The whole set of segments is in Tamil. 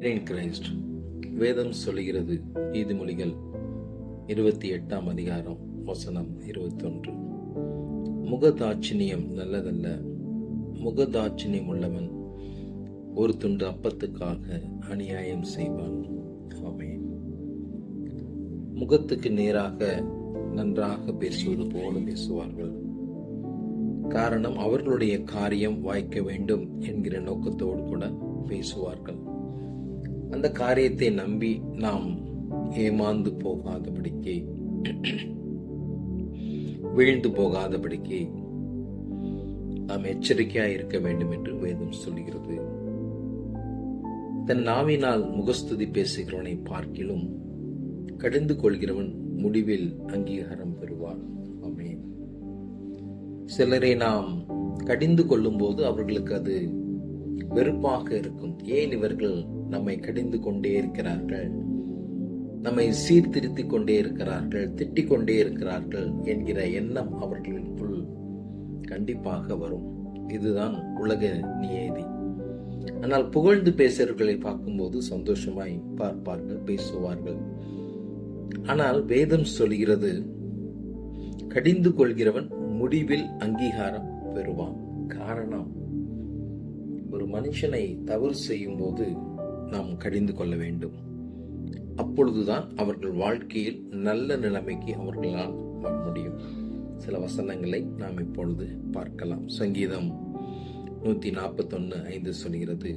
கிரைஸ்ட் வேதம் சொல்லுகிறது நீதிமொழிகள் இருபத்தி எட்டாம் அதிகாரம் வசனம் இருபத்தொன்று. முகதாட்சிணியம் நல்லதல்ல. முகதாட்சிணியம் உள்ளவன் ஒரு துண்டு அப்பத்துக்காக அநியாயம் செய்வான். ஆமென். முகத்துக்கு நேராக நன்றாக பேசுவது போல பேசுவார்கள். காரணம் அவர்களுடைய காரியம் வாய்க்க வேண்டும் என்கிற நோக்கத்தோடு கூட பேசுவார்கள். அந்த காரியத்தை நம்பி நாம் ஏமாந்து போகாதபடிக்கு வீழ்ந்து போகாதபடிக்கு நாம் எச்சரிக்கையாக இருக்க வேண்டும் என்று வேதம் சொல்கிறது தன் நாவினால் முகஸ்துதி பேசுகிறவனை பார்க்கிலும் கடிந்து கொள்கிறவன் முடிவில் அங்கீகாரம் பெறுவான். ஆமென். சிலரை நாம் கடிந்து கொள்ளும் போது அவர்களுக்கு அது வெறுப்பாக இருக்கும். ஏன் இவர்கள் நம்மை கடிந்து கொண்டே இருக்கிறார்கள்? நம்மை சீர்திருத்திக் கொண்டே இருக்கிறார்கள் திட்டிக் கொண்டே இருக்கிறார்கள் என்கிற எண்ணம் அவர்களுக்குள் கண்டிப்பாக வரும். இதுதான் உலக நியதி. ஆனால் புகழ்ந்து பேசுகிறவர்களை பார்க்கும்போது சந்தோஷமாய் பார்ப்பார்கள் பேசுவார்கள். ஆனால் வேதம் சொல்கிறது கடிந்து கொள்கிறவன் முடிவில் அங்கீகாரம் பெறுவான். காரணம் ஒரு மனுஷனை தவறு செய்யும் போது நாம் கடிந்து கொள்ள வேண்டும். அப்பொழுதுதான் அவர்கள் வாழ்க்கையில் நல்ல நிலைமைக்கு அவர்களால் வர முடியும். சில வசனங்களை நாம் இப்பொழுது பார்க்கலாம். சங்கீதம் நூத்தி நாற்பத்தொன்னு ஐந்து சொல்கிறது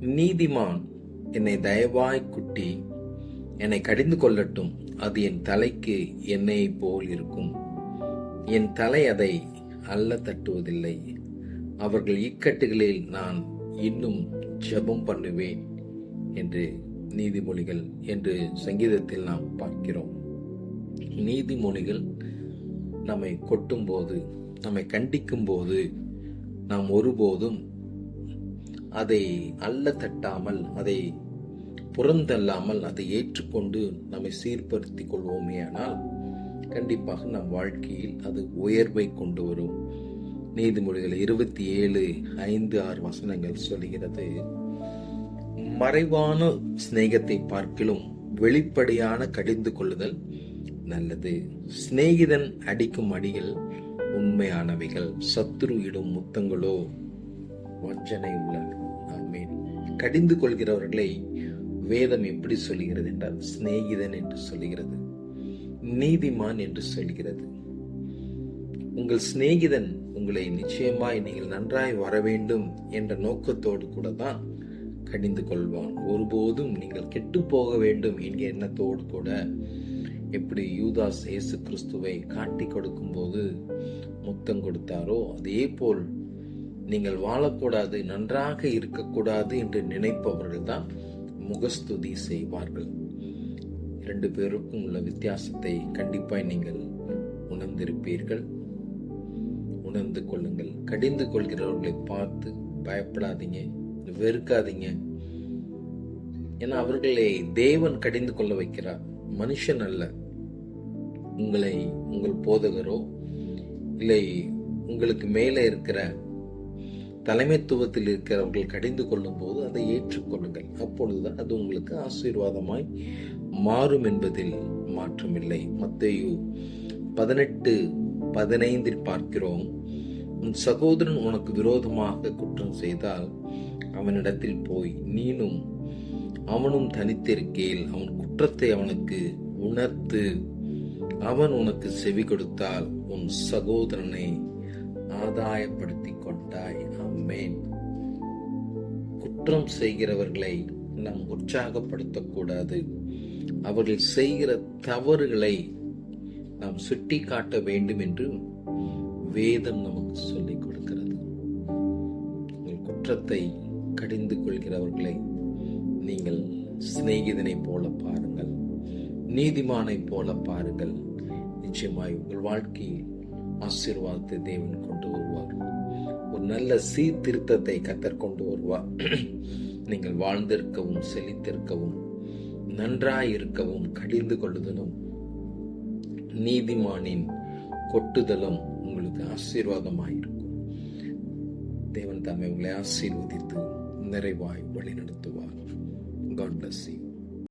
நீதிமான் என்னை தயவாய் குட்டி என்னை கடிந்து கொள்ளட்டும். அது என் தலைக்கு எண்ணெயை போல் இருக்கும். என் தலை அதை அல்ல தட்டுவதில்லை. அவர்கள் இக்கட்டுகளில் நான் இன்னும் ஜெபம் பண்ணுவேன் என்று நீதிமொழிகள் என்று சங்கீதத்தில் நாம் பார்க்கிறோம். நீதிமொழிகள் நம்மை கொட்டும் போது நம்மை கண்டிக்கும் போது நாம் ஒருபோதும் அதை அல்ல தட்டாமல் அதை புறந்தல்லாமல் அதை ஏற்றுக்கொண்டு நம்மை சீர்படுத்திக் கொள்வோமே ஆனால் கண்டிப்பாக நம் வாழ்க்கையில் அது உயர்வை கொண்டு வரும். நீதிமொழிகள் இருபத்தி ஏழு ஐந்து ஆறு வசனங்கள் சொல்கிறது மறைவான சிநேகத்தை பார்க்கிலும் வெளிப்படையான கடிந்து கொள்ளுதல் நல்லது. சிநேகிதன் அடிக்கும் அடிகள் உண்மையானவைகள் சத்துரு இடும் முத்தங்களோ? வஞ்சனை உள்ளன ஆமீன். கடிந்து கொள்கிறவர்களை வேதம் எப்படி சொல்கிறது என்றால் சிநேகிதன் என்று சொல்லுகிறது நீதிமான் என்று சொல்கிறது உங்கள் சிநேகிதன் உங்களை நிச்சயமாய் நீங்கள் நன்றாய் வர வேண்டும் என்ற நோக்கத்தோடு கூட தான் கடிந்து கொள்வான். ஒருபோதும் நீங்கள் கெட்டு போக வேண்டும் என்கிற எண்ணத்தோடு கூட எப்படி யூதாஸ் இயேசு கிறிஸ்துவை காட்டி கொடுக்கும் போது முத்தம் கொடுத்தாரோ அதே போல் நீங்கள் வாழக்கூடாது நன்றாக இருக்கக்கூடாது என்று நினைப்பவர்கள் தான் முகஸ்துதி செய்வார்கள். இரண்டு பேருக்கும் உள்ள வித்தியாசத்தை கண்டிப்பாய் நீங்கள் உணர்ந்திருப்பீர்கள். உணர்ந்து கொள்ளுங்கள். கடிந்து கொள்கிறவர்களை பார்த்து பயப்படாதீங்க வெறுக்காதீங்க. ஏன்னா அவர்களை தேவன் கடிந்து கொள்ள வைக்கிறார். மனுஷன் அல்ல. உங்களை உங்கள் போதகரோ இல்லை உங்களுக்கு மேலே இருக்கிற தலைமைத்துவத்தில் இருக்கிறவர்கள் கடிந்து கொள்ளும் போது அதை ஏற்றுக்கொள்ளுங்கள். அப்பொழுதுதான் அது உங்களுக்கு ஆசீர்வாதமாய் மாறும் என்பதில் மாற்றமில்லை. மத்தையு பதினெட்டு பதினைந்தில் பார்க்கிறோம். உன் சகோதரன் உனக்கு விரோதமாக குற்றம் செய்தால் அவனிடத்தில் போய் நீனும் அவனும் தனித்திருக்கையில் அவன் குற்றத்தை அவனுக்கு உணர்த்து அவன் உனக்கு செவி கொடுத்தால் உன் சகோதரனை ஆதாயப்படுத்தி கொண்டாய் அம்மேன் குற்றம் செய்கிறவர்களை நாம் உற்சாகப்படுத்தக்கூடாது. அவர்கள் செய்கிற தவறுகளை நாம் சுட்டி காட்ட வேண்டும் என்று வேதம் நமக்கு சொல்லிக் கொடுக்கிறது. உங்கள் குற்றத்தை கடிந்து கொள்கிறவர்களை நீங்கள் சிநேகிதனை போல பாருங்கள். நீதிமானை போல பாருங்கள். நிச்சயமாய் உங்கள் வாழ்க்கையில் ஆசீர்வாதத்தை தேவன் கொண்டு வருவார். ஒரு நல்ல சீர்திருத்தத்தை கத்தர் கொண்டு வருவார். நீங்கள் வாழ்ந்திருக்கவும் செழித்திருக்கவும் நன்றாய் இருக்கவும் கடிந்து கொள்ளுதலும் நீதிமானின் கொட்டுதலும் உங்களுக்கு ஆசீர்வாதமாயிருக்கும் தேவன் தாமே உங்களை ஆசீர்வதித்து நிறைவாய் வழிநடத்துவார். God bless you